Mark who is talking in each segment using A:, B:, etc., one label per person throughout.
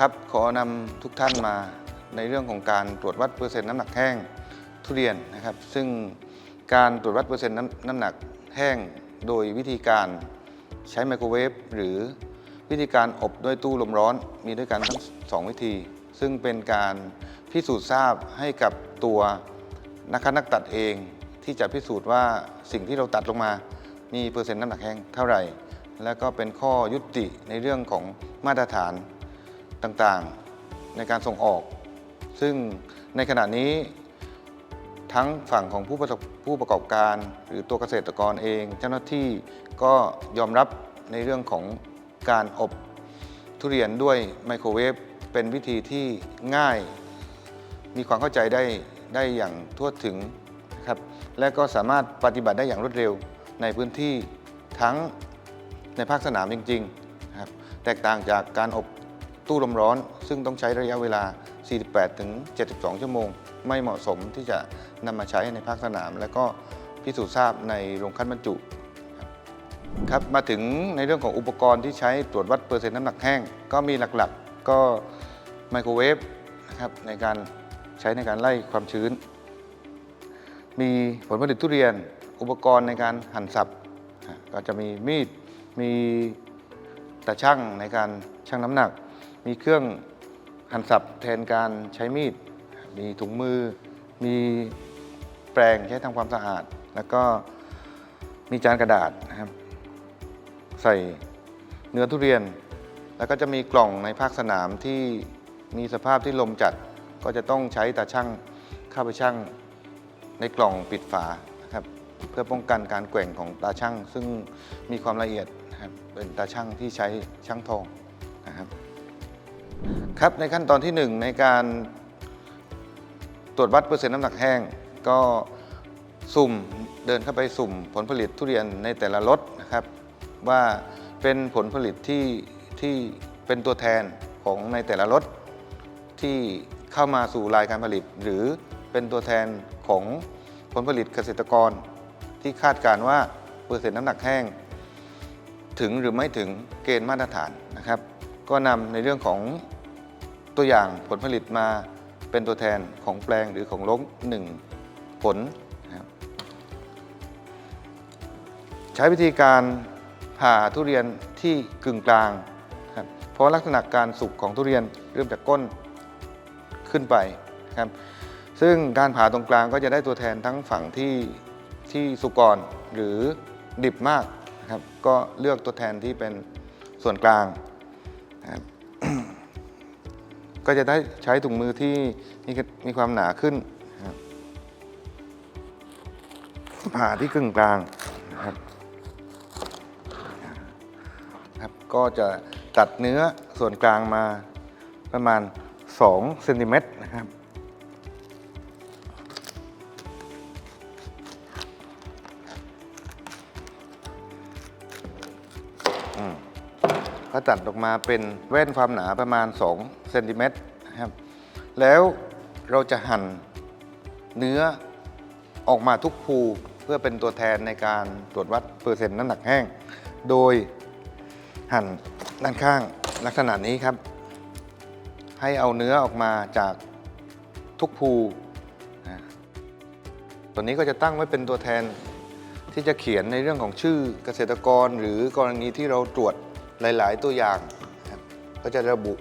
A: ครับขอนำทุกท่านมาในเรื่องของการตรวจวัดเปอร์เซ็นต์น้ำหนักแห้งทุเรียนนะครับ ซึ่งการตรวจวัดเปอร์เซ็นต์น้ำหนักแห้งโดยวิธีการใช้ไมโครเวฟหรือวิธีการอบด้วยตู้ลมร้อนมีด้วยกันทั้งสองวิธี ซึ่งเป็นการพิสูจน์ทราบให้กับตัวนักคัดนักตัดเองที่จะพิสูจน์ว่าสิ่งที่เราตัดลงมา มีเปอร์เซ็นต์น้ำหนักแห้งเท่าไหร่ และก็เป็นข้อยุติในเรื่องของมาตรฐาน ต่างๆในการส่งออก ซึ่งในขณะนี้ทั้งฝั่งของผู้ประกอบผู้ประกอบการ หรือตัวเกษตรกรเอง เจ้าหน้าที่ก็ยอมรับในเรื่องของการอบทุเรียนด้วยไมโครเวฟเป็นวิธีที่ง่าย มีความเข้าใจได้ได้อย่างทั่วถึงนะครับและก็สามารถปฏิบัติได้อย่างรวดเร็วในพื้นที่ทั้งในภาคสนามจริงๆนะครับแตกต่างจากการอบ ตู้ลมร้อน ซึ่งต้องใช้ระยะเวลา 48 ถึง 72 ชั่วโมง ไม่เหมาะสมที่จะนำมาใช้ในภาคสนาม และก็พิสูจน์ทราบในโรงคั้นบรรจุครับมาถึงในเรื่องของอุปกรณ์ที่ใช้ตรวจวัดเปอร์เซ็นต์น้ำหนักแห้ง ก็มีหลักๆ ก็ไมโครเวฟนะครับในการใช้ในการไล่ความชื้น มีผลผลิตทุเรียน อุปกรณ์ในการหั่นสับ ก็จะมีมีด มีตาช่างในการชั่งน้ำหนัก มีเครื่องหั่นสับแทนการใช้มีด มีถุงมือ มีแปรงใช้ทำความสะอาด แล้วก็มีจานกระดาษนะครับ ใส่เนื้อทุเรียน แล้วก็จะมีกล่องในภาคสนามที่มีสภาพที่ลมจัด ก็จะต้องใช้ตาช่างเข้าไปช่างในกล่องปิดฝานะครับเพื่อป้องกันการแกว่งของตาช่างซึ่งมีความละเอียดนะครับเป็นตาช่างที่ใช้ช่างทอง ครับในขั้นตอนที่หนึ่งในการตรวจวัดเปอร์เซ็นต์น้ำหนักแห้ง ก็สุ่มเดินเข้าไปสุ่มผลผลิตทุเรียนในแต่ละรถนะครับ ว่าเป็นผลผลิตที่ที่เป็นตัวแทนของในแต่ละรถที่เข้ามาสู่รายการผลิต หรือเป็นตัวแทนของผลผลิตเกษตรกร ที่คาดการว่าเปอร์เซ็นต์น้ำหนักแห้ง ถึงหรือไม่ถึงเกณฑ์มาตรฐานนะครับ ก็นำในเรื่องของ ตัวอย่างผลผลิตมาเป็นตัวแทนของแปลงหรือของล้งหนึ่งผลนะครับใช้วิธีการผ่าทุเรียนที่กึ่งกลางครับเพราะลักษณะการสุกของทุเรียนเริ่มจากก้นขึ้นไปครับซึ่งการผ่าตรงกลางก็จะได้ตัวแทนทั้งฝั่งที่ที่สุกก่อนหรือดิบมากครับก็เลือกตัวแทนที่เป็นส่วนกลางนะครับ ก็จะได้ใช้ถุงมือที่มีมีความหนาขึ้นผ่าที่กึ่งกลางนะครับครับก็จะตัดเนื้อส่วนกลางมาประมาณ2เซนติเมตรนะครับอืม ก็ตัดออกมาเป็นแว่นความหนาประมาณ2เซนติเมตรนะครับแล้วเราจะหั่นเนื้อออกมาทุกภูเพื่อเป็นตัวแทนในการตรวจวัดเปอร์เซ็นต์น้ำหนักแห้ง โดยหั่นด้านข้างลักษณะนี้ครับ ให้เอาเนื้อออกมาจากทุกภูตัวนี้ก็จะตั้งไว้เป็นตัวแทนที่จะเขียนในเรื่องของชื่อเกษตรกรหรือกรณีที่เราตรวจ หลาย ๆ ตัวอย่างก็จะระบุ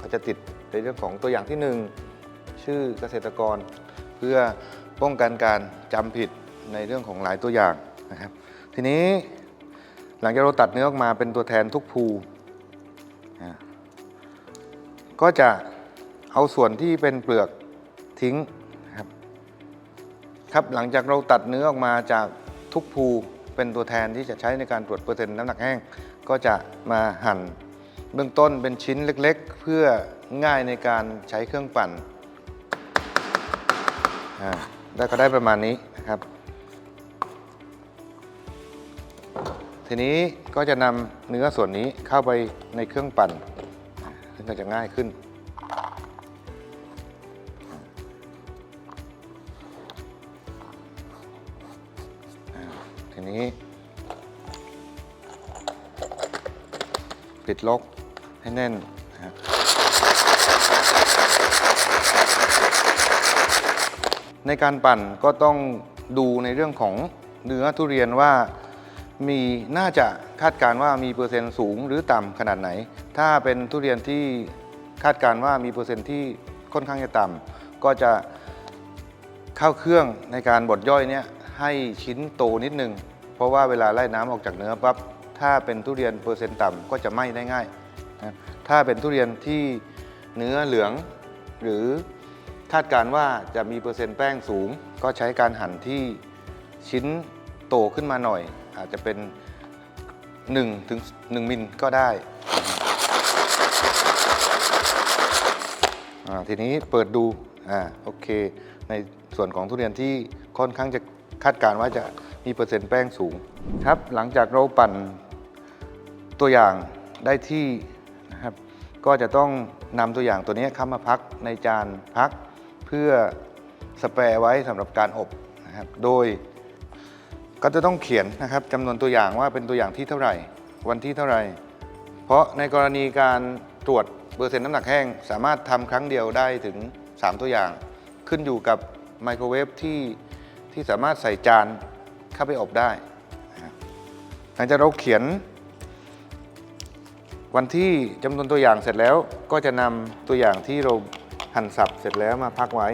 A: ก็จะติดในเรื่องของตัวอย่างที่หนึ่งชื่อเกษตรกร เพื่อป้องกันการจำผิดในเรื่องของหลายตัวอย่างนะครับ ทีนี้หลังจากเราตัดเนื้อออกมาเป็นตัวแทนทุกภูนะก็จะเอาส่วนที่เป็นเปลือกทิ้งครับครับหลังจากเราตัดเนื้อออกมาจากทุกภู เป็นตัวแทนที่จะใช้ในการตรวจเปอร์เซ็นต์น้ำหนักแห้ง ก็จะมาหั่นเบื้องต้นเป็นชิ้นเล็กๆ เพื่อง่ายในการใช้เครื่องปั่นอ่าได้ก็ได้ประมาณนี้นะครับ ทีนี้ก็จะนำเนื้อส่วนนี้เข้าไปในเครื่องปั่นซึ่งก็จะง่ายขึ้น นี้ ปิดล็อกให้แน่นนะครับในการปั่นก็ต้องดูในเรื่องของเนื้อทุเรียนว่ามีน่าจะคาดการณ์ว่ามีเปอร์เซ็นต์สูงหรือต่ำขนาดไหน ถ้าเป็นทุเรียนที่คาดการณ์ว่ามีเปอร์เซ็นต์ที่ค่อนข้างจะต่ำก็จะเข้าเครื่องในการบดย่อยเนี่ยให้ชิ้นโตนิดนึง เพราะว่าเวลาไล่น้ำออกจากเนื้อปั๊บถ้าเป็นทุเรียนเปอร์เซ็นต์ต่ำก็จะไหม้ได้ง่ายนะถ้าเป็นทุเรียนที่เนื้อเหลือง หรือคาดการว่าจะมีเปอร์เซ็นต์แป้งสูง ก็ใช้การหั่นที่ชิ้นโตขึ้นมาหน่อย อาจจะเป็น1ถึง1มิลก็ได้ ทีนี้เปิดดูอ่าโอเค ในส่วนของทุเรียนที่ค่อนข้างจะคาดการว่าจะ มีเปอร์เซ็นต์แป้งสูงครับหลังจากเราปั่นตัวอย่างได้ที่นะครับก็จะต้องนำตัวอย่างตัวนี้เข้ามาพักในจานพัก เพื่อสเปรย์ไว้สำหรับการอบนะครับโดยก็จะต้องเขียนนะครับจำนวนตัวอย่างว่าเป็นตัวอย่างที่เท่าไหร่ วันที่เท่าไหร่ เพราะในกรณีการตรวจเปอร์เซ็นต์น้ำหนักแห้ง สามารถทำครั้งเดียวได้ถึง 3 ตัวอย่าง ขึ้นอยู่กับไมโครเวฟที่ที่สามารถใส่จาน เข้าไปอบได้หลังจากเราเขียน วันที่จำนวนตัวอย่างเสร็จแล้ว ก็จะนำตัวอย่างที่เราหั่นสับเสร็จแล้วมาพักไว้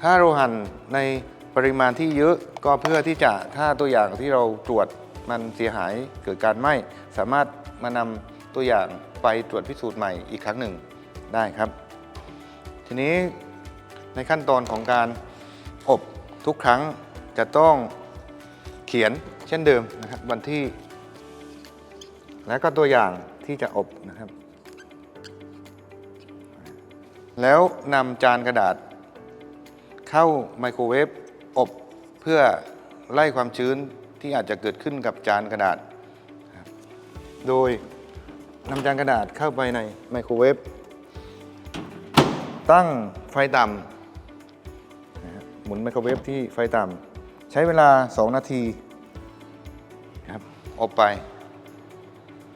A: ถ้าเราหั่นในปริมาณที่เยอะก็เพื่อที่จะถ้าตัวอย่างที่เราตรวจมันเสียหายเกิดการไหม้สามารถมานำตัวอย่างไปตรวจพิสูจน์ใหม่อีกครั้งหนึ่งได้ครับ ทีนี้ในขั้นตอนของการอบทุกครั้ง จะต้องเขียนเช่นเดิมนะครับวันที่ และก็ตัวอย่างที่จะอบนะครับ แล้วนำจานกระดาษ เข้าไมโครเวฟอบเพื่อไล่ความชื้นที่อาจจะเกิดขึ้นกับจานกระดาษ โดยนำจานกระดาษเข้าไปในไมโครเวฟตั้งไฟต่ำหมุนไมโครเวฟที่ไฟต่ำ ใช้เวลา 2 นาทีครับอบไป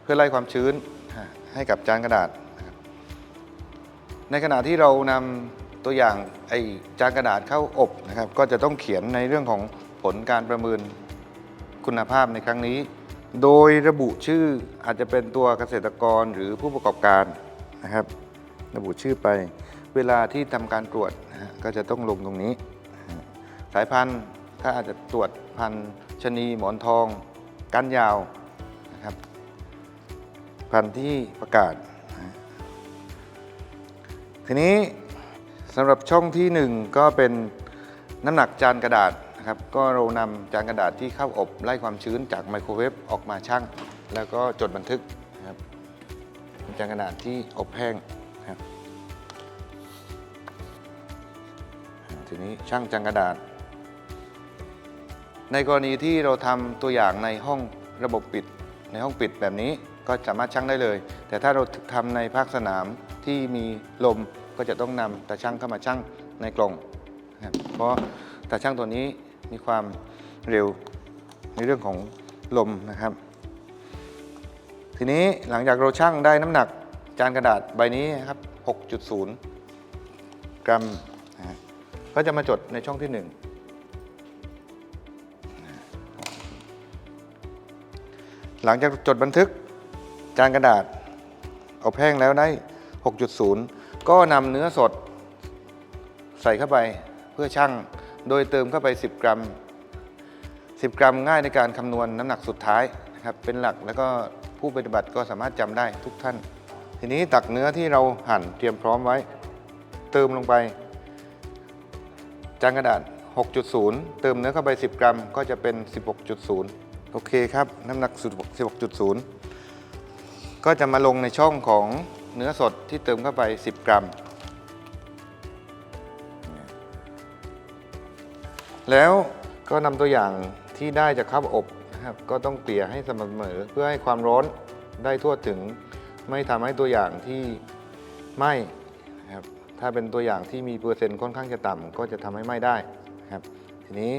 A: เพื่อไล่ความชื้นให้กับจานกระดาษ ในขณะที่เรานำตัวอย่างไอ้จานกระดาษเข้าอบนะครับ ก็จะต้องเขียนในเรื่องของผลการประเมินคุณภาพในครั้งนี้ โดยระบุชื่ออาจจะเป็นตัวเกษตรกรหรือผู้ประกอบการนะครับ ระบุชื่อไป เวลาที่ทำการตรวจนะก็จะต้องลงตรงนี้ สายพันธุ์ ถ้าอาจจะตรวจพันชนีหมอนทองก้านยาวนะครับพันที่ประกาศ ทีนี้สำหรับช่องที่ 1 ก็เป็นน้ำหนักจานกระดาษนะครับก็เรานำจานกระดาษที่เข้าอบไล่ความชื้นจากไมโครเวฟออกมาชั่ง แล้วก็จดบันทึกนะครับจานกระดาษที่อบแห้งนะครับทีนี้ช่างจานกระดาษ ในกรณีที่เราทำตัวอย่างในห้องระบบปิด ในห้องปิดแบบนี้ก็สามารถชั่งได้เลย แต่ถ้าเราทำในภาคสนามที่มีลมก็จะต้องนำตาชั่งเข้ามาชั่งในกล่องนะครับเพราะตาชั่งตัวนี้มีความเร็วในเรื่องของลมนะครับ ทีนี้หลังจากเราชั่งได้น้ำหนักจานกระดาษใบนี้นะครับ 6.0 กรัมนะฮะก็จะมาจดในช่องที่ 1 หลังจากจดบันทึกจานกระดาษ อบแห้งแล้วได้ 6.0 ก็นำเนื้อสดใส่เข้าไปเพื่อชั่ง โดยเติมเข้าไป 10 กรัม 10 กรัมง่ายในการคำนวณน้ำหนักสุดท้ายนะครับเป็นหลักแล้วก็ผู้ปฏิบัติก็สามารถจำได้ทุกท่าน ทีนี้ตักเนื้อที่เราหั่นเตรียมพร้อมไว้ เติมลงไป จานกระดาษ 6.0 เติมเนื้อเข้าไป 10 กรัม ก็จะเป็น 16.0 โอเคครับ น้ำหนัก 16.0 ก็จะมาลงในช่องของเนื้อสดที่เติมเข้าไป 10 กรัม แล้วก็นำตัวอย่างที่ได้จากข้าวอบนะครับก็ต้องเกลี่ยให้สม่ำเสมอเพื่อให้ความร้อนได้ทั่วถึง ไม่ทำให้ตัวอย่างที่ไหม้นะครับถ้าเป็นตัวอย่างที่มีเปอร์เซ็นต์ค่อนข้างจะต่ำก็จะทำให้ไหม้ได้นะครับทีนี้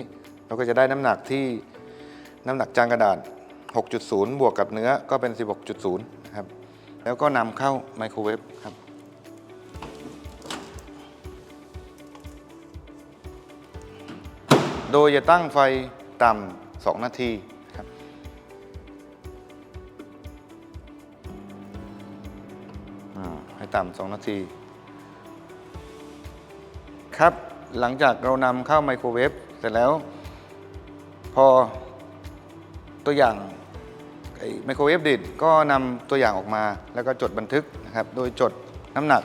A: เราก็จะได้น้ำหนักที่ น้ำหนักจานกระดาษ 6.0 บวกกับเนื้อก็เป็น 16.0นะครับแล้วก็นำเข้าไมโครเวฟครับโดยจะตั้งไฟต่ำ 2 นาทีครับให้ต่ำ 2 นาที ครับ หลังจากเรานำเข้าไมโครเวฟเสร็จแล้ว พอ ตัวอย่างไมโครเวฟดิดก็นำตัวอย่างออกมา แล้วก็จดบันทึกนะครับโดยจดน้ำหนัก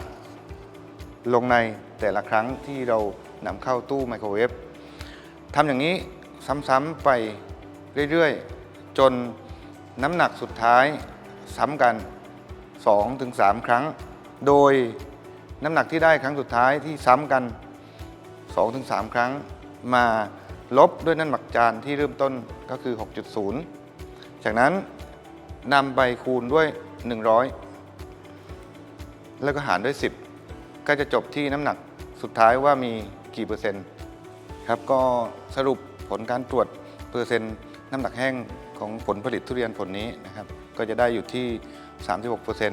A: ลงในแต่ละครั้งที่เรานำเข้าตู้ไมโครเวฟทำอย่างนี้ซ้ำๆไปเรื่อยๆ จนน้ำหนักสุดท้ายซ้ำกัน 2-3 ครั้ง โดยน้ำหนักที่ได้ครั้งสุดท้ายที่ซ้ำกัน 2-3 ครั้งมา ลบด้วยน้ำหนักจานที่เริ่มต้นก็คือ 6.0 จากนั้นนำไปคูณด้วย 100 แล้วก็หารด้วย 10 ก็จะจบที่น้ำหนักสุดท้ายว่ามีกี่เปอร์เซ็นต์ครับก็สรุปผลการตรวจเปอร์เซ็นต์น้ำหนักแห้งของผลผลิตทุเรียนผลนี้นะครับ ก็จะได้อยู่ที่ 36%น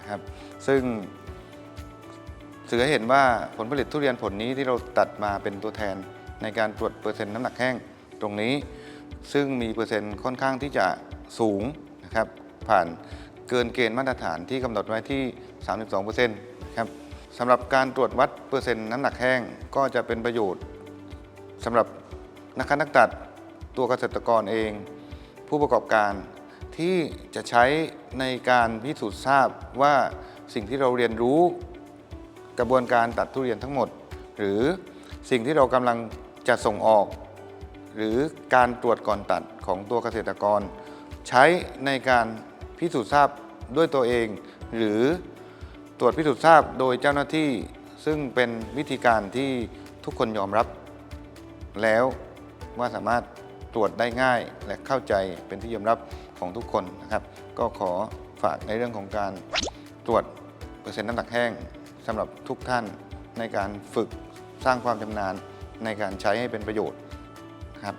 A: ะครับซึ่งสื่อให้เห็นว่าผลผลิตทุเรียนผลนี้ที่เราตัดมาเป็นตัวแทน ในการตรวจเปอร์เซ็นต์น้ำหนักแห้งตรงนี้ ซึ่งมีเปอร์เซ็นต์ค่อนข้างที่จะสูงนะครับผ่านเกินเกณฑ์มาตรฐานที่กำหนดไว้ที่ 32%นะครับสำหรับการตรวจวัดเปอร์เซ็นต์น้ำหนักแห้งก็จะเป็นประโยชน์สำหรับนักค้านักตัดตัวเกษตรกรเอง ผู้ประกอบการที่จะใช้ในการพิสูจน์ทราบว่าสิ่งที่เราเรียนรู้ กระบวนการตัดทุเรียนทั้งหมด หรือสิ่งที่เรากำลัง จะส่งออก หรือการตรวจก่อนตัดของตัวเกษตรกร ใช้ในการพิสูจน์ทราบด้วยตัวเอง หรือตรวจพิสูจน์ทราบโดยเจ้าหน้าที่ซึ่งเป็นวิธีการที่ทุกคนยอมรับ แล้วว่าสามารถตรวจได้ง่ายและเข้าใจเป็นที่ยอมรับของทุกคนนะครับ ก็ขอฝากในเรื่องของการตรวจเปอร์เซ็นต์น้ำหนักแห้งสำหรับทุกท่านในการฝึกสร้างความชำนาญ ในการใช้ให้เป็นประโยชน์ครับ